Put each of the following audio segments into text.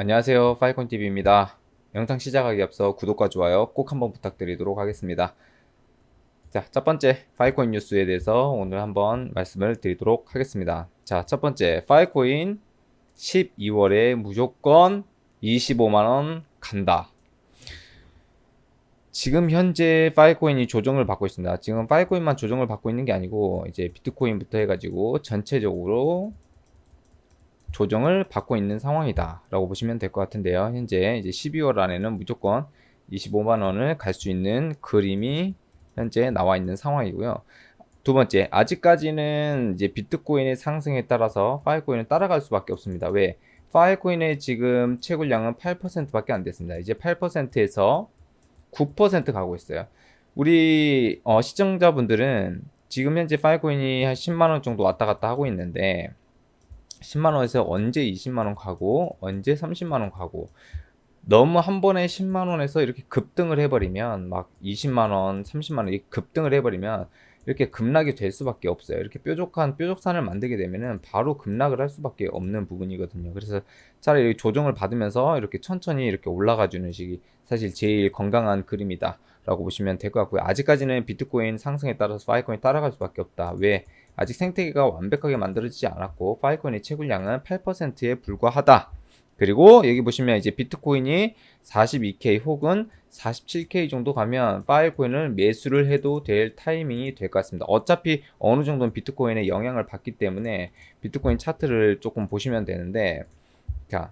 안녕하세요. 파이콘TV입니다. 영상 시작하기 앞서 구독과 좋아요 꼭 한번 부탁드리도록 하겠습니다. 자, 첫 번째 파이코인 뉴스에 대해서 오늘 한번 말씀을 드리도록 하겠습니다. 자, 첫 번째 파이코인 12월에 무조건 25만원 간다. 지금 현재 파이코인이 조정을 받고 있습니다. 지금 파이코인만 조정을 받고 있는 게 아니고 이제 비트코인부터 해가지고 전체적으로 조정을 받고 있는 상황이다 라고 보시면 될 것 같은데요. 현재 이제 12월 안에는 무조건 25만 원을 갈 수 있는 그림이 현재 나와 있는 상황이고요. 두 번째 아직까지는 이제 비트코인의 상승에 따라서 파일코인은 따라갈 수밖에 없습니다. 왜? 파일코인의 지금 채굴량은 8% 밖에 안 됐습니다. 이제 8%에서 9% 가고 있어요. 우리 어, 시청자분들은 지금 현재 파일코인이 한 10만 원 정도 왔다 갔다 하고 있는데 10만 원에서 언제 20만 원 가고 언제 30만 원 가고 너무 한 번에 10만 원에서 이렇게 급등을 해버리면 막 20만 원 30만원 이렇게 급등을 해버리면 이렇게 급락이 될 수밖에 없어요. 이렇게 뾰족한 뾰족산을 만들게 되면은 바로 급락을 할 수밖에 없는 부분이거든요. 그래서 차라리 조정을 받으면서 이렇게 천천히 이렇게 올라가 주는 식이 사실 제일 건강한 그림이다. 라고 보시면 될 것 같고요. 아직까지는 비트코인 상승에 따라서 파이코인이 따라갈 수밖에 없다. 왜? 아직 생태계가 완벽하게 만들어지지 않았고 파이코인의 채굴량은 8%에 불과하다. 그리고 여기 보시면 이제 비트코인이 42K 혹은 47K 정도 가면 파일코인을 매수를 해도 될 타이밍이 될 것 같습니다. 어차피 어느 정도는 비트코인에 영향을 받기 때문에 비트코인 차트를 조금 보시면 되는데 자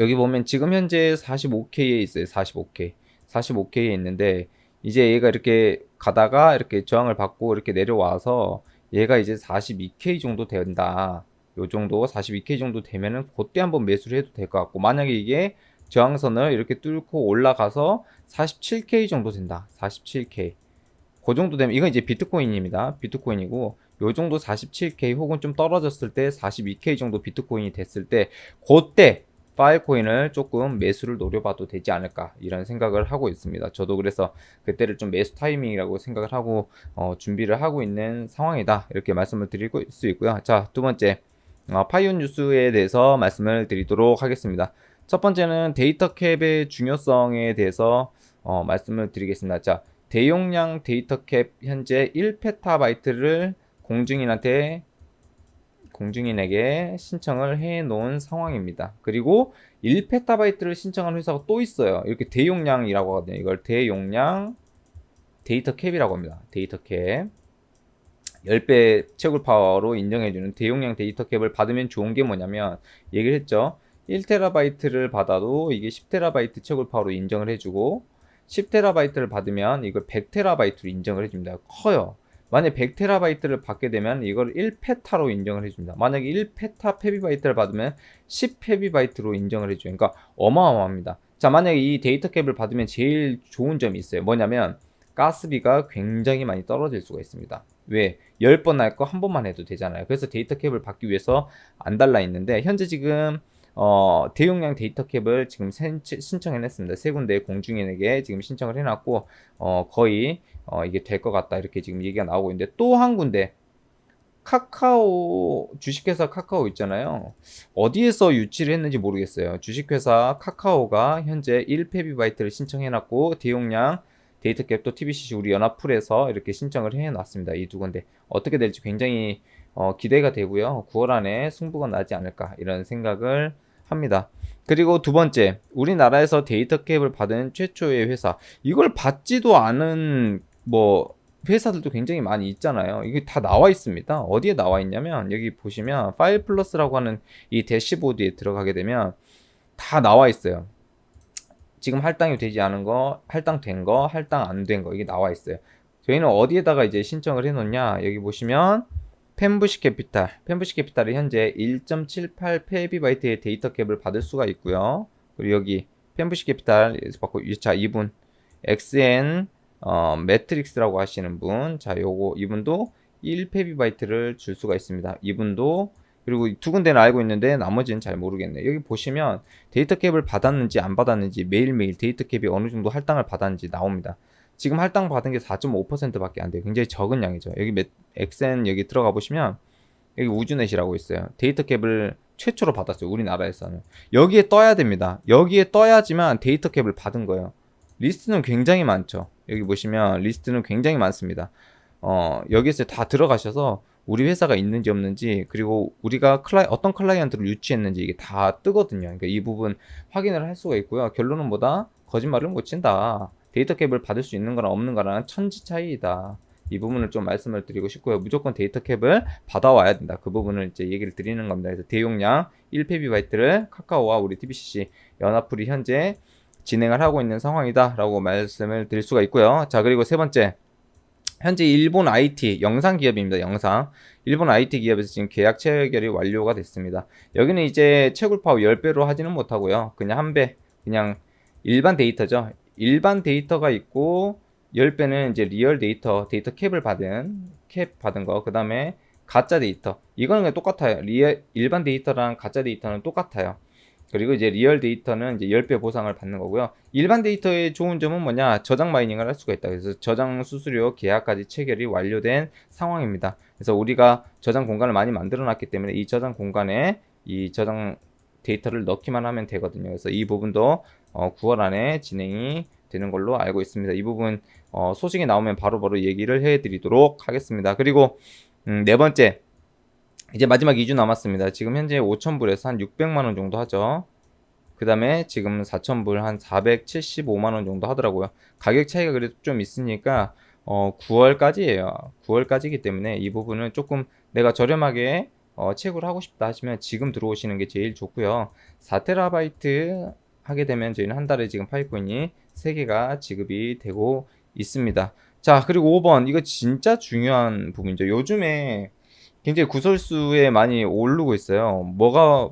여기 보면 지금 현재 45K에 있어요. 45K. 45K에 있는데 이제 얘가 이렇게 가다가 이렇게 저항을 받고 이렇게 내려와서 얘가 이제 42K 정도 된다. 요 정도 42K 정도 되면은 그때 한번 매수를 해도 될 것 같고 만약에 이게 저항선을 이렇게 뚫고 올라가서 47K 정도 된다. 47K. 그 정도 되면 이건 이제 비트코인입니다. 비트코인이고 요 정도 47K 혹은 좀 떨어졌을 때 42K 정도 비트코인이 됐을 때 그때 파일코인을 조금 매수를 노려봐도 되지 않을까 이런 생각을 하고 있습니다. 저도 그래서 그때를 좀 매수 타이밍이라고 생각을 하고 어, 준비를 하고 있는 상황이다 이렇게 말씀을 드릴 수 있고요. 자 두 번째 어, 파이온 뉴스에 대해서 말씀을 드리도록 하겠습니다. 첫 번째는 데이터 캡의 중요성에 대해서 어, 말씀을 드리겠습니다. 자 대용량 데이터 캡 현재 1페타바이트를 공증인한테 공증인에게 신청을 해 놓은 상황입니다. 그리고 1페타바이트를 신청한 회사가 또 있어요. 이렇게 대용량이라고 하거든요. 이걸 대용량 데이터 캡이라고 합니다. 데이터 캡. 10배 채굴 파워로 인정해주는 대용량 데이터 캡을 받으면 좋은 게 뭐냐면 얘기를 했죠. 1테라바이트를 받아도 이게 10테라바이트 채굴 파워로 인정을 해주고 10테라바이트를 받으면 이걸 100테라바이트로 인정을 해줍니다. 커요. 만약 100테라바이트를 받게 되면 이걸 1페타로 인정을 해줍니다. 만약에 1페타 페비바이트를 받으면 10페비바이트로 인정을 해줘요. 그러니까 어마어마합니다. 자, 만약에 이 데이터 캡을 받으면 제일 좋은 점이 있어요. 뭐냐면 가스비가 굉장히 많이 떨어질 수가 있습니다. 왜? 10번 할 거 한 번만 해도 되잖아요. 그래서 데이터 캡을 받기 위해서 안 달라 있는데 현재 지금 어, 대용량 데이터 캡을 지금 신청해 냈습니다. 세 군데 공중인에게 지금 신청을 해놨고, 어, 거의, 어, 이게 될 것 같다. 이렇게 지금 얘기가 나오고 있는데, 또 한 군데, 카카오, 주식회사 카카오 있잖아요. 어디에서 유치를 했는지 모르겠어요. 주식회사 카카오가 현재 1페비바이트를 신청해놨고, 대용량 데이터 캡도 TBCC 우리 연합풀에서 이렇게 신청을 해놨습니다. 이 두 군데. 어떻게 될지 굉장히 어, 기대가 되고요. 9월 안에 승부가 나지 않을까 이런 생각을 합니다. 그리고 두 번째, 우리나라에서 데이터 캡을 받은 최초의 회사. 이걸 받지도 않은 뭐 회사들도 굉장히 많이 있잖아요. 이게 다 나와 있습니다. 어디에 나와 있냐면 여기 보시면 파일 플러스라고 하는 이 대시보드에 들어가게 되면 다 나와 있어요. 지금 할당이 되지 않은 거, 할당된 거, 할당 안 된 거 이게 나와 있어요. 저희는 어디에다가 이제 신청을 해 놓냐? 여기 보시면 펜부시 캐피탈, 펜부시 캐피탈이 현재 1.78 페비바이트의 데이터 캡을 받을 수가 있고요. 그리고 여기 펜부시 캐피탈 받고 자 이분 XN 어, 매트릭스라고 하시는 분, 자 요거 이분도 1 페비바이트를 줄 수가 있습니다. 이분도 그리고 두 군데는 알고 있는데 나머지는 잘 모르겠네요. 여기 보시면 데이터 캡을 받았는지 안 받았는지 매일매일 데이터 캡이 어느 정도 할당을 받았는지 나옵니다. 지금 할당 받은 게 4.5% 밖에 안 돼요. 굉장히 적은 양이죠. 여기 엑센 여기 들어가 보시면 여기 우주넷이라고 있어요. 데이터 캡을 최초로 받았어요. 우리나라에서는. 여기에 떠야 됩니다. 여기에 떠야지만 데이터 캡을 받은 거예요. 리스트는 굉장히 많죠. 여기 보시면 리스트는 굉장히 많습니다. 어, 여기서 다 들어가셔서 우리 회사가 있는지 없는지 그리고 우리가 클라이, 어떤 클라이언트를 유치했는지 이게 다 뜨거든요. 그러니까 이 부분 확인을 할 수가 있고요. 결론은 뭐다? 거짓말을 못 친다. 데이터 캡을 받을 수 있는 거랑 없는 거랑 천지 차이이다. 이 부분을 좀 말씀을 드리고 싶고요. 무조건 데이터 캡을 받아와야 된다. 그 부분을 이제 얘기를 드리는 겁니다. 그래서 대용량 1페비바이트를 카카오와 우리 TBCC 연합풀이 현재 진행을 하고 있는 상황이다라고 말씀을 드릴 수가 있고요. 자, 그리고 세 번째. 현재 일본 IT 영상 기업입니다. 영상. 일본 IT 기업에서 지금 계약 체결이 완료가 됐습니다. 여기는 이제 채굴 파워 10배로 하지는 못하고요. 그냥 한 배. 그냥 일반 데이터죠. 일반 데이터가 있고 10배는 이제 리얼 데이터, 데이터 캡을 받은 캡 받은 거. 그다음에 가짜 데이터. 이거는 그냥 똑같아요. 리얼 일반 데이터랑 가짜 데이터는 똑같아요. 그리고 이제 리얼 데이터는 이제 10배 보상을 받는 거고요. 일반 데이터의 좋은 점은 뭐냐? 저장 마이닝을 할 수가 있다. 그래서 저장 수수료 계약까지 체결이 완료된 상황입니다. 그래서 우리가 저장 공간을 많이 만들어 놨기 때문에 이 저장 공간에 이 저장 데이터를 넣기만 하면 되거든요. 그래서 이 부분도 어, 9월 안에 진행이 되는 걸로 알고 있습니다. 이 부분 어, 소식이 나오면 바로 바로 얘기를 해드리도록 하겠습니다. 그리고 음, 네 번째 이제 마지막 2주 남았습니다. 지금 현재 5,000불에서 한 600만 원 정도 하죠. 그 다음에 지금 4,000불 한 475만 원 정도 하더라고요. 가격 차이가 그래도 좀 있으니까 어, 9월까지예요. 9월까지이기 때문에 이 부분은 조금 내가 저렴하게 어, 채굴 하고 싶다 하시면 지금 들어오시는 게 제일 좋고요. 4테라바이트 하게 되면 저희는 한 달에 지금 파이코인이 3개가 지급이 되고 있습니다. 자, 그리고 5번. 이거 진짜 중요한 부분이죠. 요즘에 굉장히 구설수에 많이 오르고 있어요. 뭐가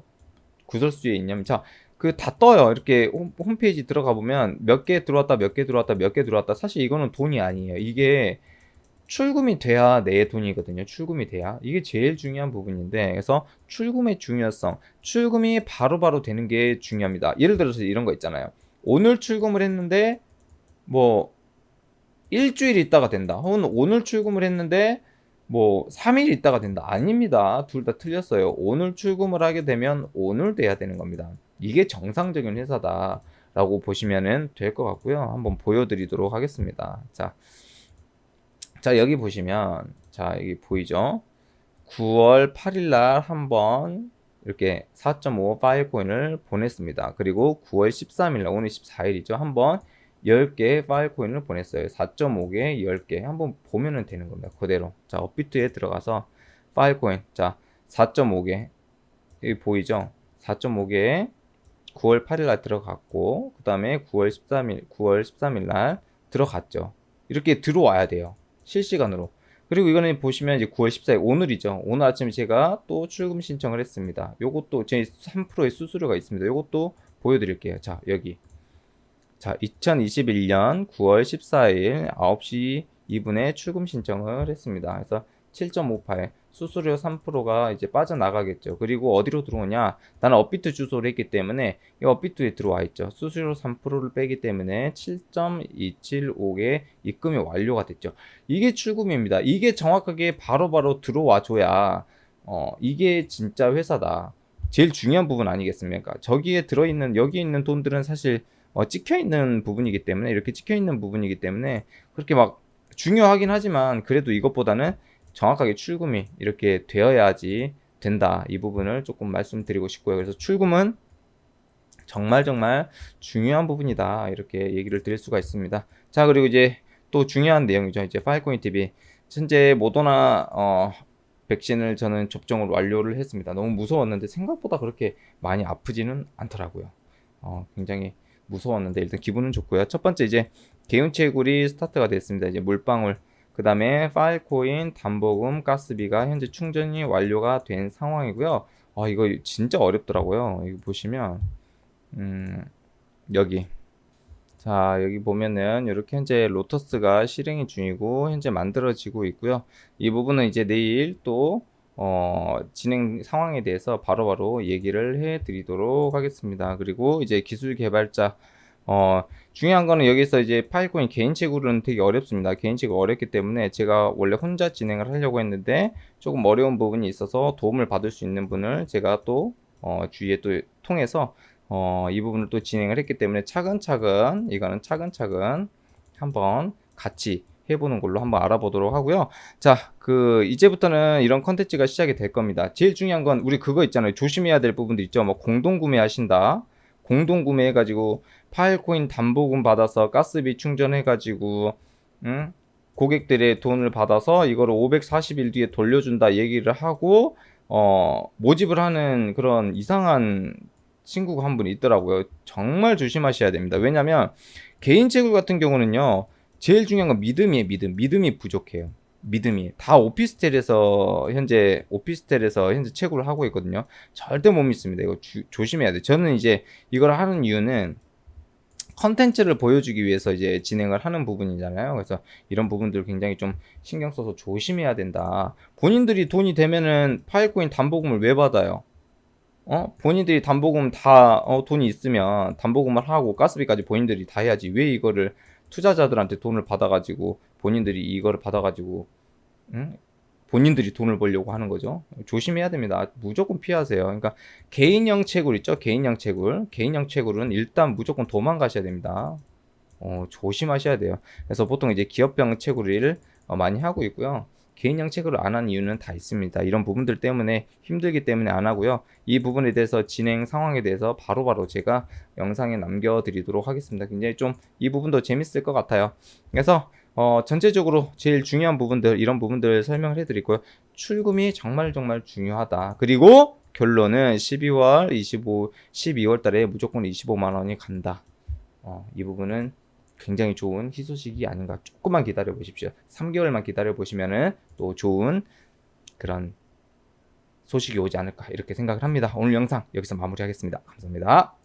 구설수에 있냐면, 자, 그 다 떠요. 이렇게 홈, 홈페이지 들어가 보면 몇 개 들어왔다, 몇 개 들어왔다, 몇 개 들어왔다. 사실 이거는 돈이 아니에요. 이게 출금이 돼야 내 돈이거든요. 출금이 돼야. 이게 제일 중요한 부분인데, 그래서 출금의 중요성, 출금이 바로 바로 되는 게 중요합니다. 예를 들어서 이런 거 있잖아요. 오늘 출금을 했는데, 뭐, 일주일 있다가 된다. 혹은 오늘 출금을 했는데, 뭐 3일 있다가 된다. 아닙니다. 둘 다 틀렸어요. 오늘 출금을 하게 되면 오늘 돼야 되는 겁니다. 이게 정상적인 회사다 라고 보시면은 될것 같고요. 한번 보여드리도록 하겠습니다. 자, 자 여기 보시면 자 여기 보이죠? 9월 8일 날 한번 이렇게 4.5 파일 코인을 보냈습니다. 그리고 9월 13일 날 오늘 14일이죠. 한번 10개의 파일 코인을 보냈어요. 4.5개, 10개. 한번 보면은 되는 겁니다. 그대로. 자, 업비트에 들어가서 파일 코인. 자, 4.5개. 여기 보이죠? 4.5개에 9월 8일 날 들어갔고, 그 다음에 9월 13일, 9월 13일 날 들어갔죠. 이렇게 들어와야 돼요. 실시간으로. 그리고 이거는 보시면 이제 9월 14일 오늘이죠. 오늘 아침에 제가 또 출금 신청을 했습니다. 요것도 제 3%의 수수료가 있습니다. 요것도 보여드릴게요. 자, 여기. 자, 2021년 9월 14일 9시 2분에 출금 신청을 했습니다. 그래서 7.58 수수료 3%가 이제 빠져나가겠죠. 그리고 어디로 들어오냐? 나는 업비트 주소를 했기 때문에 이 업비트에 들어와 있죠. 수수료 3%를 빼기 때문에 7.275개 입금이 완료가 됐죠. 이게 출금입니다. 이게 정확하게 바로바로 바로 들어와 줘야 어, 이게 진짜 회사다. 제일 중요한 부분 아니겠습니까? 저기에 들어있는 여기 있는 돈들은 사실 어, 찍혀 있는 부분이기 때문에 이렇게 찍혀 있는 부분이기 때문에 그렇게 막 중요하긴 하지만 그래도 이것보다는 정확하게 출금이 이렇게 되어야지 된다. 이 부분을 조금 말씀드리고 싶고요. 그래서 출금은 정말 정말 중요한 부분이다. 이렇게 얘기를 드릴 수가 있습니다. 자, 그리고 이제 또 중요한 내용이죠. 이제 파일코인 TV. 현재 모더나 어, 백신을 저는 접종을 완료를 했습니다. 너무 무서웠는데 생각보다 그렇게 많이 아프지는 않더라고요. 어, 굉장히 무서웠는데 일단 기분은 좋고요. 첫 번째 이제 개운채굴이 스타트가 됐습니다. 이제 물방울 그 다음에 파일코인, 담보금, 가스비가 현재 충전이 완료가 된 상황이고요. 아 이거 진짜 어렵더라고요. 이거 보시면 음 여기 자 여기 보면은 이렇게 현재 로터스가 실행이 중이고 현재 만들어지고 있고요. 이 부분은 이제 내일 또 어, 진행 상황에 대해서 바로바로 바로 얘기를 해 드리도록 하겠습니다. 그리고 이제 기술 개발자 어, 중요한 거는 여기서 이제 파일코인 개인 채굴은 되게 어렵습니다. 개인 채굴 어렵기 때문에 제가 원래 혼자 진행을 하려고 했는데 조금 어려운 부분이 있어서 도움을 받을 수 있는 분을 제가 또 어, 주위에 또 통해서 어, 이 부분을 또 진행을 했기 때문에 차근차근 이거는 차근차근 한번 같이 해보는 걸로 한번 알아보도록 하고요. 자, 그 이제부터는 이런 컨텐츠가 시작이 될 겁니다. 제일 중요한 건 우리 그거 있잖아요. 조심해야 될 부분도 있죠. 뭐 공동 구매하신다. 공동 구매해가지고 파일코인 담보금 받아서 가스비 충전해가지고 응? 고객들의 돈을 받아서 이거를 540일 뒤에 돌려준다 얘기를 하고 어 모집을 하는 그런 이상한 친구가 한 분 있더라고요. 정말 조심하셔야 됩니다. 왜냐면 개인 채굴 같은 경우는요. 제일 중요한 건 믿음이에요. 믿음. 믿음이 부족해요. 믿음이 다 오피스텔에서 현재 오피스텔에서 현재 채굴을 하고 있거든요. 절대 못 믿습니다. 이거 주- 조심해야 돼. 저는 이제 이걸 하는 이유는 컨텐츠를 보여주기 위해서 이제 진행을 하는 부분이잖아요. 그래서 이런 부분들을 굉장히 좀 신경 써서 조심해야 된다. 본인들이 돈이 되면은 파일코인 담보금을 왜 받아요? 어? 본인들이 담보금 다 어, 돈이 있으면 담보금을 하고 가스비까지 본인들이 다 해야지. 왜 이거를 투자자들한테 돈을 받아가지고 본인들이 이거를 받아가지고 응? 본인들이 돈을 벌려고 하는 거죠. 조심해야 됩니다. 무조건 피하세요. 그러니까 개인형 채굴 있죠? 개인형 채굴. 개인형 채굴은 일단 무조건 도망가셔야 됩니다. 어, 조심하셔야 돼요. 그래서 보통 이제 기업형 채굴을 어, 많이 하고 있고요. 개인형 채굴을 안 한 이유는 다 있습니다. 이런 부분들 때문에 힘들기 때문에 안 하고요. 이 부분에 대해서 진행 상황에 대해서 바로바로 제가 영상에 남겨드리도록 하겠습니다. 굉장히 좀 이 부분도 재밌을 것 같아요. 그래서 어, 전체적으로 제일 중요한 부분들 이런 부분들 설명을 해드리고요. 출금이 정말 정말 중요하다. 그리고 결론은 12월 25, 12월 달에 무조건 25만 원이 간다. 어, 이 부분은 굉장히 좋은 희소식이 아닌가. 조금만 기다려 보십시오. 3개월만 기다려 보시면은 또 좋은 그런 소식이 오지 않을까 이렇게 생각을 합니다. 오늘 영상 여기서 마무리하겠습니다. 감사합니다.